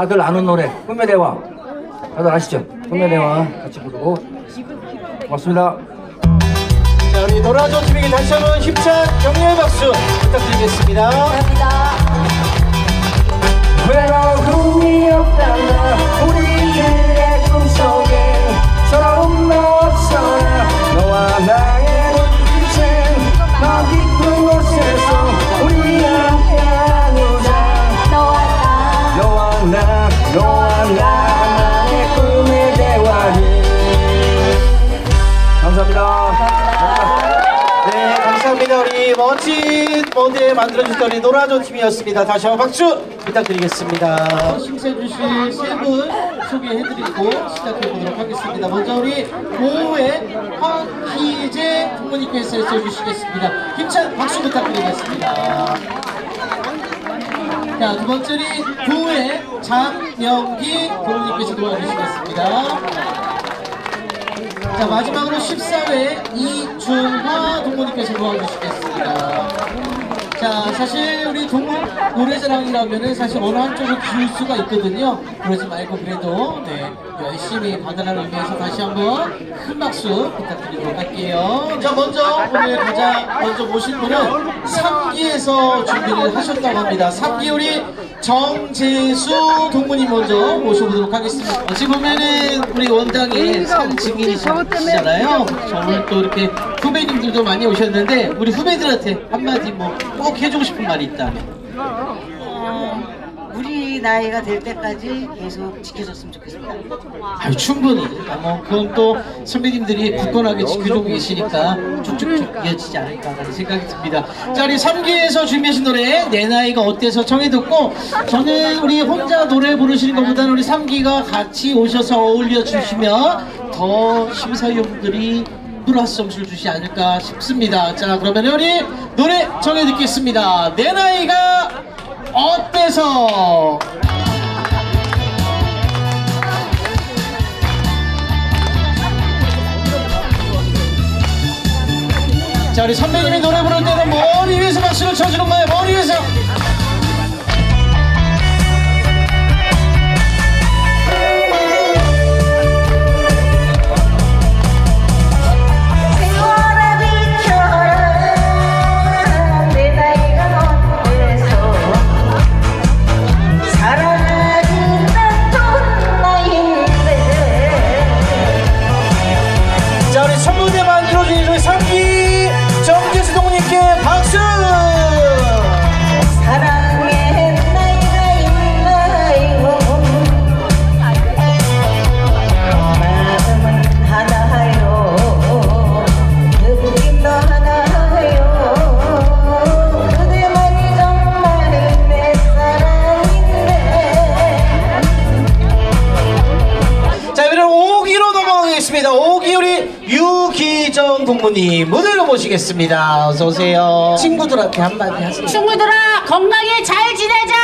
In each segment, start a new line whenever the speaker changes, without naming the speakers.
다들 아는 노래 꿈의 대화 다들 아시죠? 꿈의 대화 같이 부르고 고맙습니다.
자, 우리 노라조 팀에게 다시 한번 힘찬 격려의 박수 부탁드리겠습니다.
외로움이 없단다 우리의 꿈속에 서러움 없어라 너와 나의 눈빛
네, 감사합니다. 우리 멋진 무대 만들어주셨던 우리 노라조 팀이었습니다. 다시 한번 박수 부탁드리겠습니다. 심사해주실 세분 소개해드리고 시작해보도록 하겠습니다. 먼저 우리 5회 황희재 부모님께서 해주시겠습니다. 힘찬 박수 부탁드리겠습니다. 자, 두 번째는 9회 장명기 부모님께서 도와주시겠습니다. 자 마지막으로 14회 이준화 동무님께서 도와주시겠습니다. 자 사실 우리 동물 노래자랑이라면은 사실 어느 한쪽을 기울 수가 있거든요. 그러지 말고 그래도 네 열심히 받아라를 위해서 다시 한번 큰 박수 부탁드리도록 할게요. 자 먼저 오늘 가장 먼저 모실 분은 3기에서 준비를 하셨다고 합니다. 3기 우리 정재수 동무님 먼저 모셔보도록 하겠습니다. 어찌 보면은 우리 원장이 상 증인이시잖아요. 자, 오늘 또 이렇게 후배님들도 많이 오셨는데 우리 후배들한테 한마디 뭐 꼭 해주고 싶은 말이 있다면
어, 우리 나이가 될 때까지 계속 지켜줬으면 좋겠습니다.
아유 충분히 아, 뭐 그건 또 선배님들이 굳건하게 지켜주고 계시니까 쭉쭉쭉 이어지지 않을까라는 생각이 듭니다. 자 우리 3기에서 준비하신 노래 내 나이가 어때서 청해 듣고 저는 우리 혼자 노래 부르시는 것보다는 우리 3기가 같이 오셔서 어울려 주시면 더 심사위원들이 플러스 점수를 주지 않을까 싶습니다. 자 그러면 우리 노래 정해 듣겠습니다. 내 나이가 어때서 자 우리 선배님이 노래 부를 때는 머리 위에서 박수를 쳐주는 거예요 머리 위에서 유기정 동무님 무대로 모시겠습니다 어서 오세요 친구들한테 한마디 하세요
친구들아 건강히 잘 지내자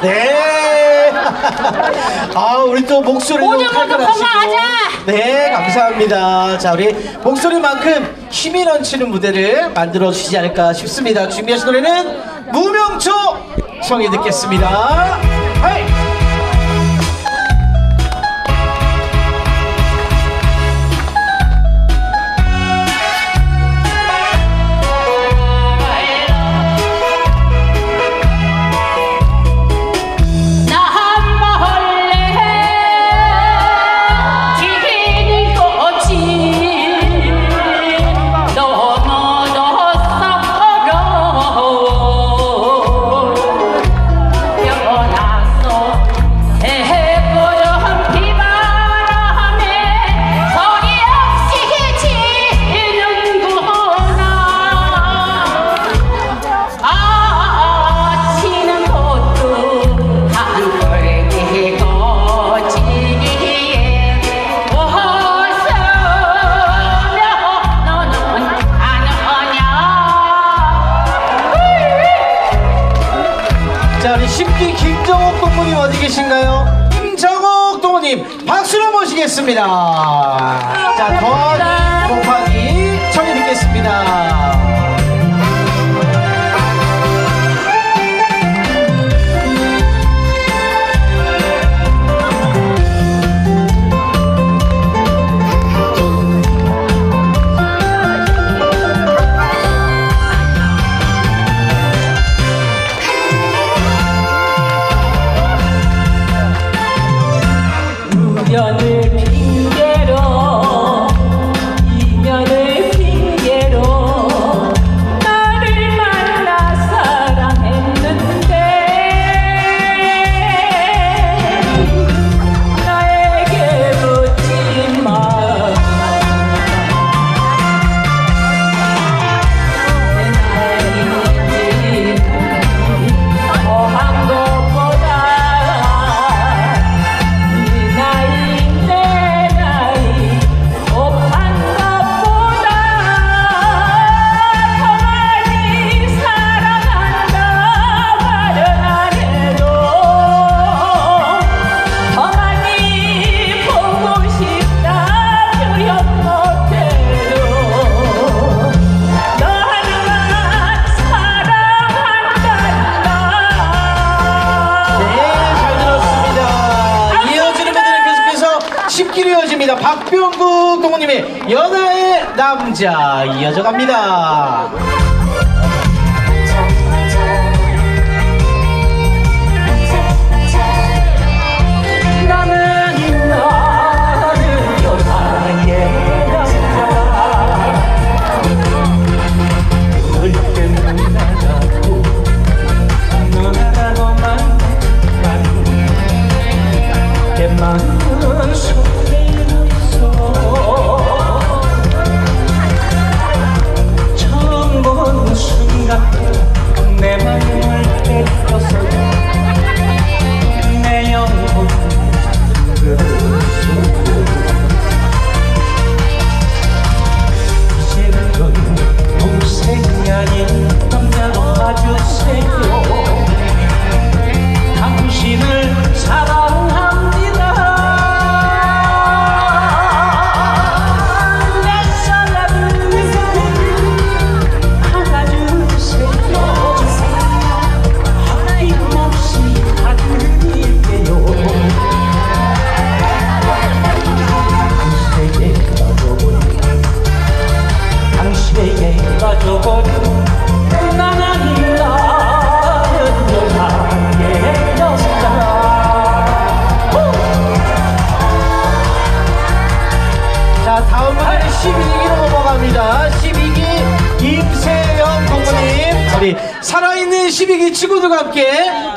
네. 아, 우리 또 목소리
오늘 모두 건강하자.
네, 감사합니다. 자, 우리 목소리만큼 힘이 넘치는 무대를 만들어 주시지 않을까 싶습니다. 준비하신 노래는 무명초 청해 듣겠습니다. 하이!
쫙
이어져갑니다.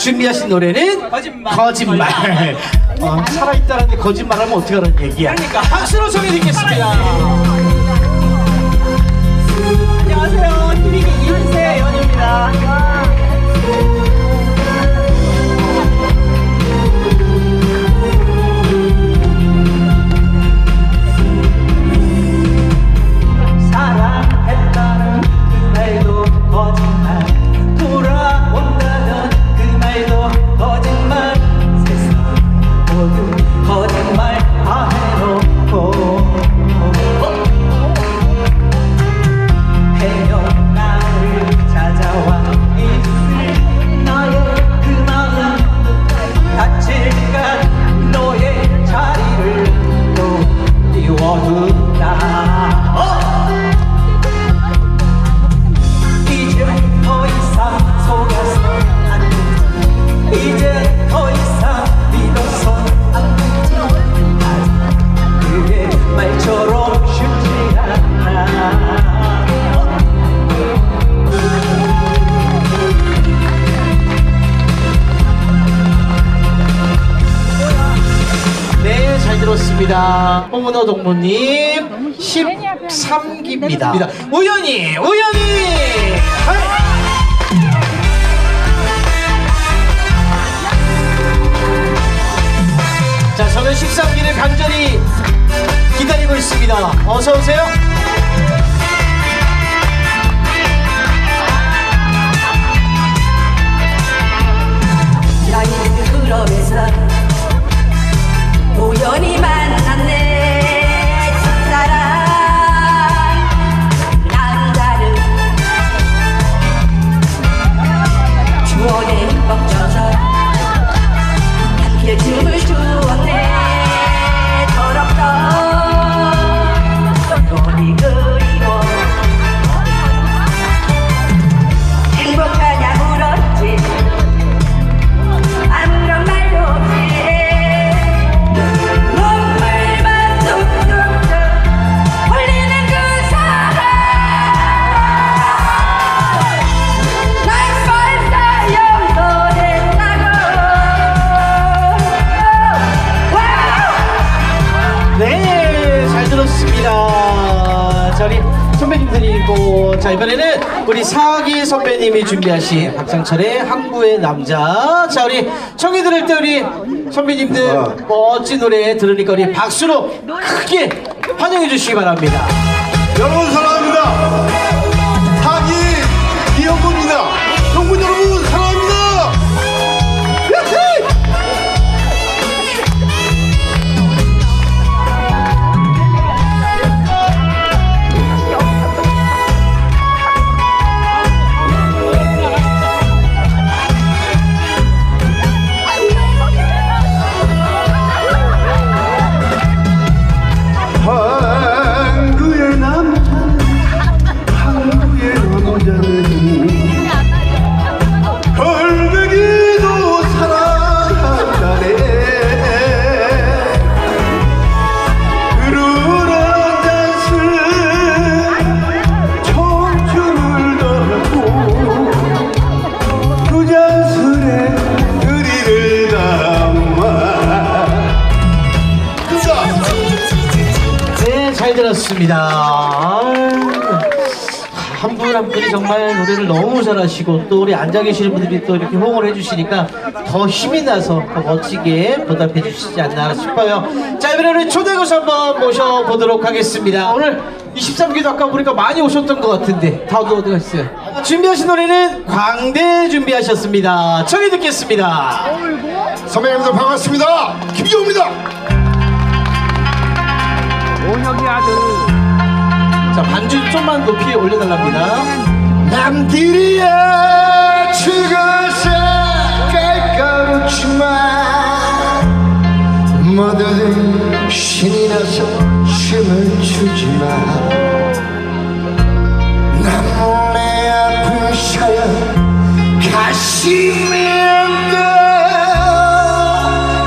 준비하신 노래는 거짓말. 거짓말. 어, 살아있다는 게 거짓말하면 어떻게 하는 얘기야? 그러니까 박수로 소개드리겠습니다.
안녕하세요. 티비기 이은세
의원입니다. 동무님 13기입니다. 우연히 우연히. 자 저는 13기를 간절히 기다리고 있습니다. 어서 오세요.
우연히 만났네.
You. 우리 사기 선배님이 준비하신 박상철의 항구의 남자. 자, 우리 청해 들을 때 우리 선배님들 멋진 노래 들으니까 우리 박수로 크게 환영해 주시기 바랍니다.
여러분 사랑합니다.
너무 잘하시고 또 우리 앉아 계시는 분들이 또 이렇게 호응을 해주시니까 더 힘이 나서 더 멋지게 보답해 주시지 않나 싶어요. 자, 이번에 우리 초대교수 한번 모셔보도록 하겠습니다. 오늘 23기도 아까 보니까 많이 오셨던 것 같은데 다들 어디 갔어요? 준비하신 노래는 광대 준비하셨습니다. 청해 듣겠습니다.
선배님들 반갑습니다. 김기호입니다.
자, 반주 좀만 높이 올려달랍니다.
남들이야 죽어서 깔깔웃지만 모두들 신이 나서 춤을 추지만 나의 아픈 사연 가슴에 안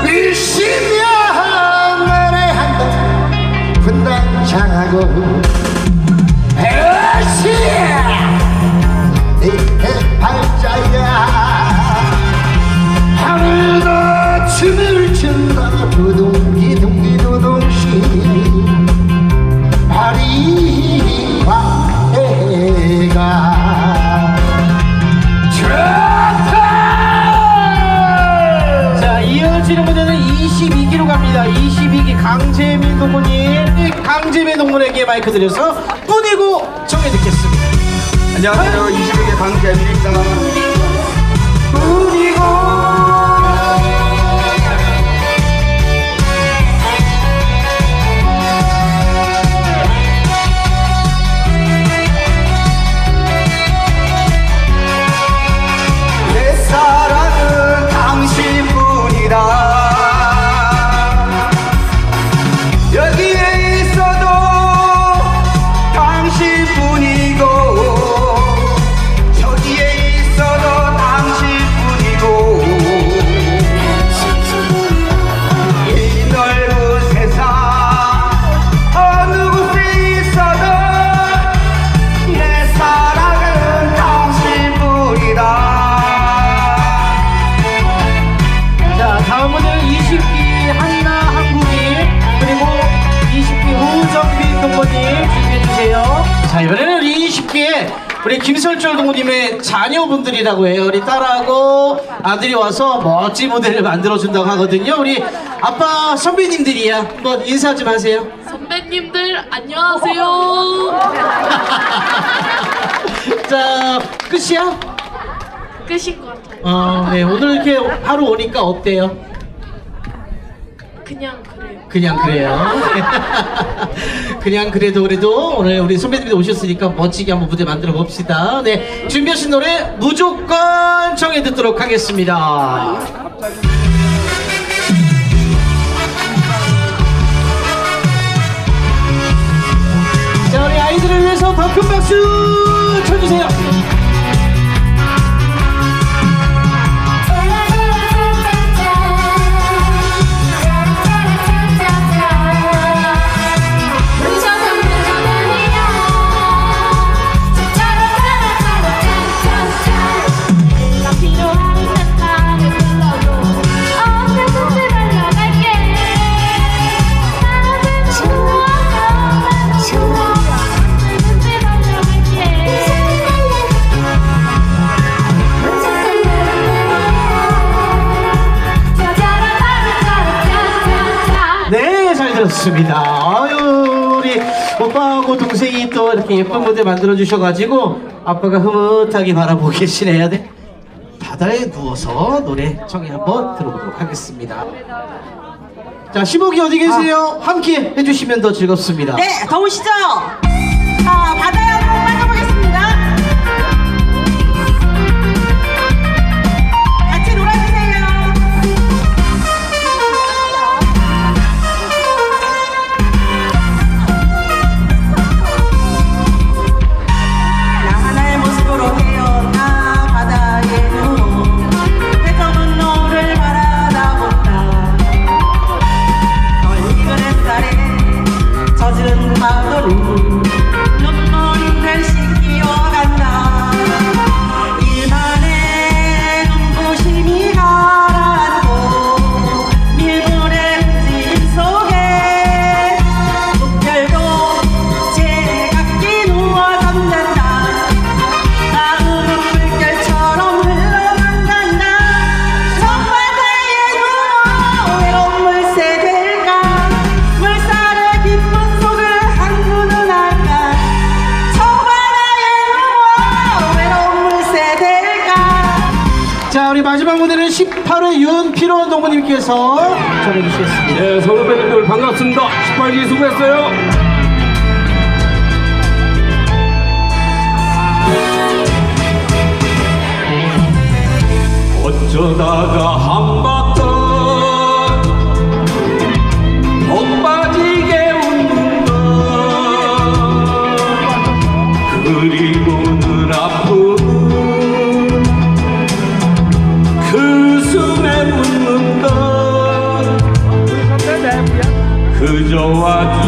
의심이야 노래한다 분단장하고
강재민 동무님 강재민 동무에게 마이크 드려서 뿐이고 정해 듣겠습니다.
안녕하세요. 21개 강재민입니다. 내
자녀분들이라고 해요 우리 딸하고 아들이 와서 멋진 무대를 만들어준다고 하거든요 우리 아빠 선배님들이야 한번 인사 좀 하세요
선배님들 안녕하세요.
자 끝이야?
끝인 것 같아요.
어, 네 오늘 이렇게 하루 오니까 어때요?
그냥 그래요.
그냥 그래요. 그냥 그래도 그래도 오늘 우리 선배님들 오셨으니까 멋지게 한번 무대 만들어 봅시다. 네 준비하신 노래 무조건 청해 듣도록 하겠습니다. 자 우리 아이들을 위해서 더 큰 박수 쳐주세요. 그렇습니다. 아유, 우리 오빠하고 동생이 또 이렇게 예쁜 무대 만들어 주셔가지고 아빠가 흐뭇하게 바라보고 계시네요. 네. 바다에 누워서 노래 청해 한번 들어보도록 하겠습니다. 자, 시복이 어디 계세요? 함께 해주시면 더 즐겁습니다.
네, 더우시죠?
우리 마지막 무대는 18회 윤필원 동무님께서 전해주시겠습니다.
네, 밴드들 반갑습니다. 18기 수고했어요. 어쩌다가 한바 그저 와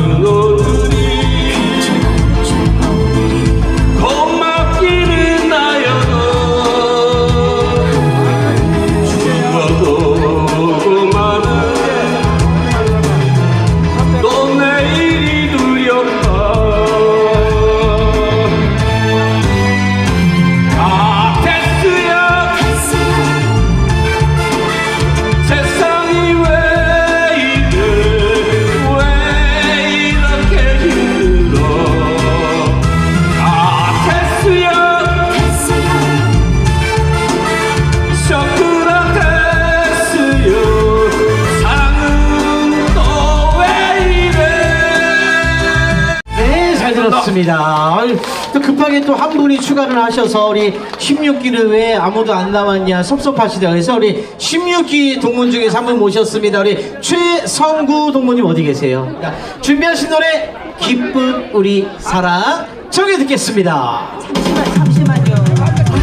또
급하게 또한 분이 추가를 하셔서 우리 16기를 왜 아무도 안 나왔냐 섭섭하시다 그래서 우리 16기 동문 중에서 한 분 모셨습니다. 우리 최성구 동무님 어디 계세요? 자, 준비하신 노래 기쁜 우리 사랑 청해 듣겠습니다.
잠시만, 잠시만요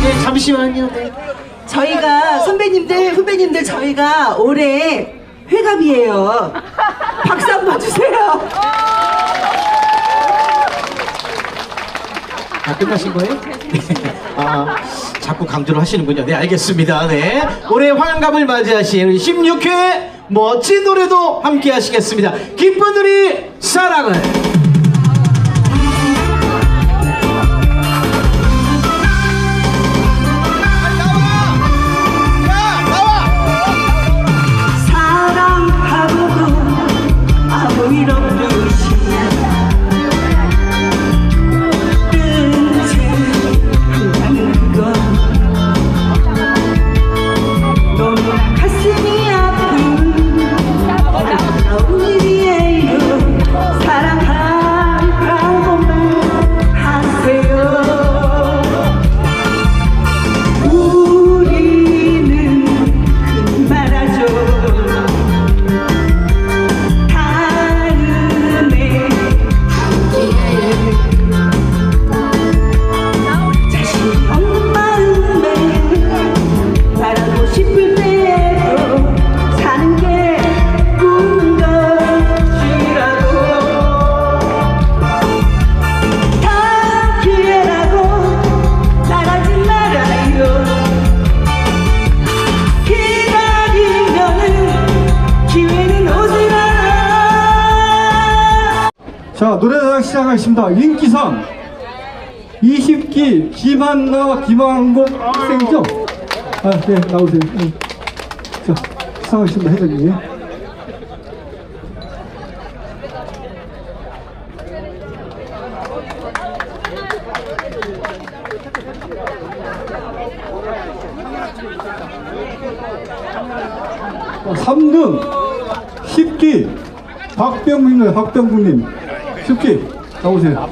네, 잠시만요. 네.
저희가 선배님들 후배님들 저희가 올해 회갑이에요 박수 한번 주세요
아, 끝나신 거예요? 네. 아, 자꾸 강조를 하시는군요. 네, 알겠습니다. 네. 올해 환갑을 맞이하신 우리 16회 멋진 노래도 함께 하시겠습니다. 기쁜 우리 사랑을.
시작하겠습니다. 인기상 20기 김한나 김한국 학생이죠? 아 네 나오세요. 네. 자 시작하겠습니다. 회장님. 어, 3등 10기 박병국님, 박병국님. 10기 나오세요.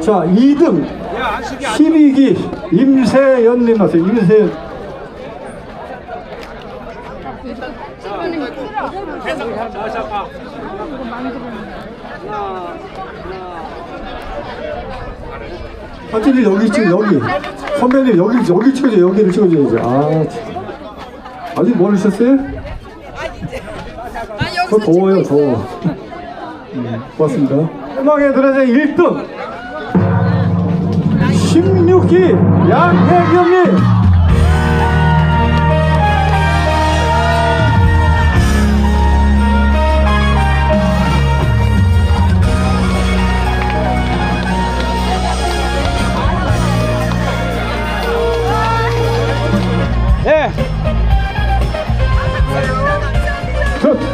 자, 2등 12기 임세연님 나세요. 임세연. 사진이 여기 찍 여기. 선배님 여기 여기 찍어줘 여기를 찍어줘야지 아 참. 아직 모르셨어요? 더 더워요 더워. 네, 고맙습니다. 음악에 들어서 1등. 16기 양혜경님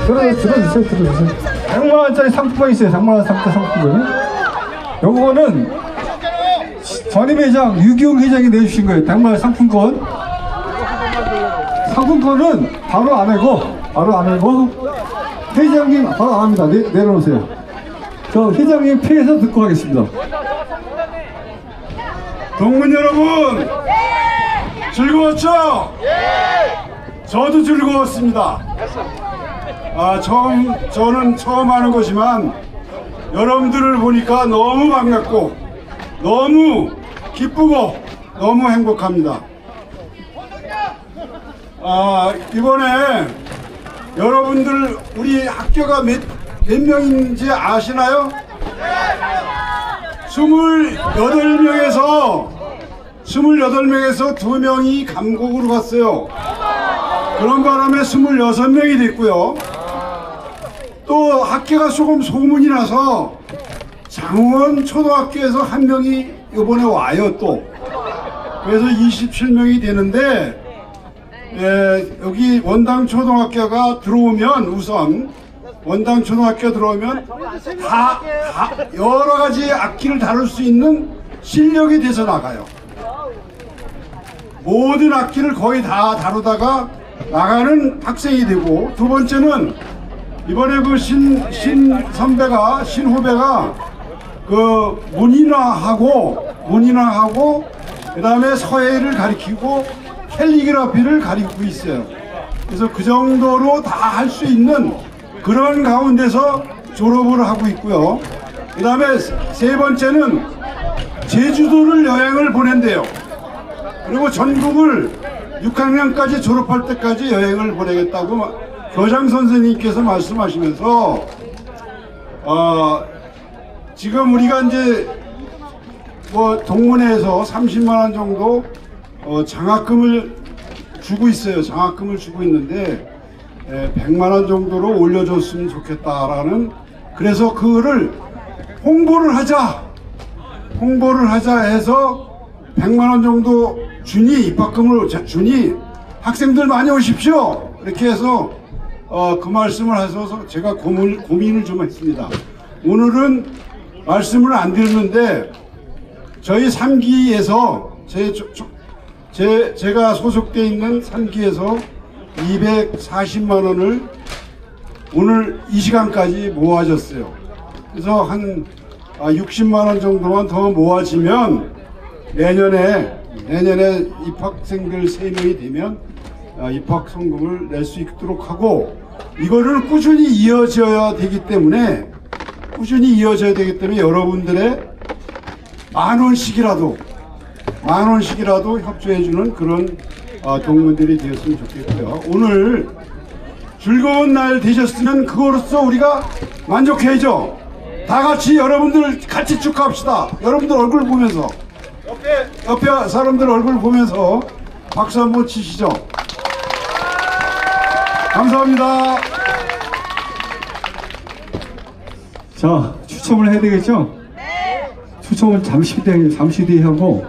들어, 들어, 들어주세요, 들어주세요. 100만 원짜리 상품권 있어요, 100만 원 상품 상품권이. 요거는 전임 회장, 유기용 회장이 내주신 거예요, 100만 원 상품권. 상품권은 바로 안 하고, 바로 안 하고, 회장님 바로 안 합니다. 내, 내려놓으세요. 저 회장님 피해서 듣고 가겠습니다.
동문 여러분 즐거웠죠? 저도 즐거웠습니다. 아 처음 저는 처음 하는 것이지만 여러분들을 보니까 너무 반갑고 너무 기쁘고 너무 행복합니다. 아 이번에 여러분들 우리 학교가 몇, 몇 명인지 아시나요? 28명에서 28명에서 2명이 감곡으로 갔어요. 그런 바람에 26명이 됐고요. 또 학교가 조금 소문이 나서 장원 초등학교에서 한 명이 이번에 와요 또. 그래서 27명이 되는데 예, 여기 원당 초등학교가 들어오면 우선 원당 초등학교 들어오면 다, 다 여러 가지 악기를 다룰 수 있는 실력이 돼서 나가요. 모든 악기를 거의 다 다루다가 나가는 학생이 되고 두 번째는 이번에 그 신 신 선배가 신 후배가 그 문인화하고 문인화하고 그다음에 서예를 가리키고 캘리그라피를 가리키고 있어요. 그래서 그 정도로 다 할 수 있는 그런 가운데서 졸업을 하고 있고요. 그 다음에 세 번째는 제주도를 여행을 보낸대요. 그리고 전국을 6학년까지 졸업할 때까지 여행을 보내겠다고 마- 교장 선생님께서 말씀하시면서 어, 지금 우리가 이제 뭐 동문회에서 30만 원 정도 어, 장학금을 주고 있어요. 장학금을 주고 있는데 에, 100만 원 정도로 올려줬으면 좋겠다라는 그래서 그거를 홍보를 하자 홍보를 하자 해서 100만 원 정도 주니 입학금을 자- 주니 학생들 많이 오십시오 이렇게 해서 어, 그 말씀을 하셔서 제가 고민, 고민을 좀 했습니다 오늘은 말씀을 안 드렸는데 저희 3기에서 제, 제, 제가 소속돼 있는 3기에서 240만 원을 오늘 이 시간까지 모아졌어요. 그래서 한 60만 원 정도만 더 모아지면 내년에 내년에 입학생들 3명이 되면 아, 입학 성금을 낼 수 있도록 하고 이거를 꾸준히 이어져야 되기 때문에 꾸준히 이어져야 되기 때문에 여러분들의 만 원씩이라도 만 원씩이라도 협조해주는 그런 아, 동문들이 되었으면 좋겠고요. 오늘 즐거운 날 되셨으면 그거로서 우리가 만족해야죠. 다 같이 여러분들 같이 축하합시다. 여러분들 얼굴 보면서 옆에 옆에 사람들 얼굴 보면서 박수 한번 치시죠. 감사합니다.
자, 추첨을 해야 되겠죠? 추첨을 잠시 뒤에, 잠시 뒤에 하고,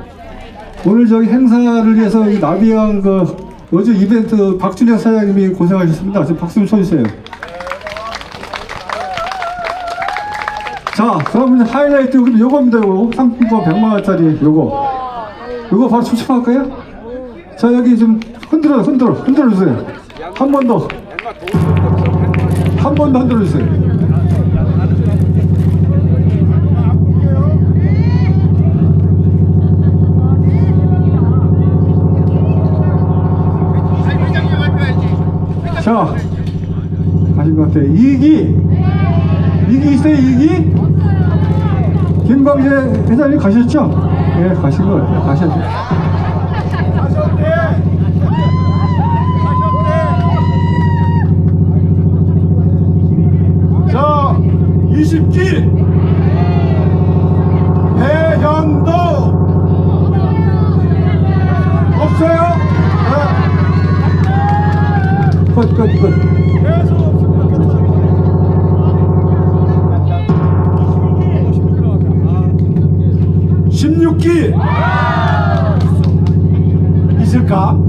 오늘 저기 행사를 위해서 이 나비양 그, 요즘 이벤트 박준영 사장님이 고생하셨습니다. 좀 박수 좀 쳐주세요. 자, 그러면 하이라이트 그럼 요겁니다. 요거 상품권 100만원짜리 요거. 요거 바로 추첨할까요? 자, 여기 좀 흔들어, 흔들어, 흔들어 주세요. 한 번 더. 한 번 더 흔들어 주세요. 자, 가신 것 같아요. 이기! 이기 있어요, 이기? 김광재 회장님 가셨죠? 예, 가신 것 같아요. 가셨죠.
자, 20기 배현도 없어요?
끝, 끝, 끝.
계속 없습니다. 16기 있을까?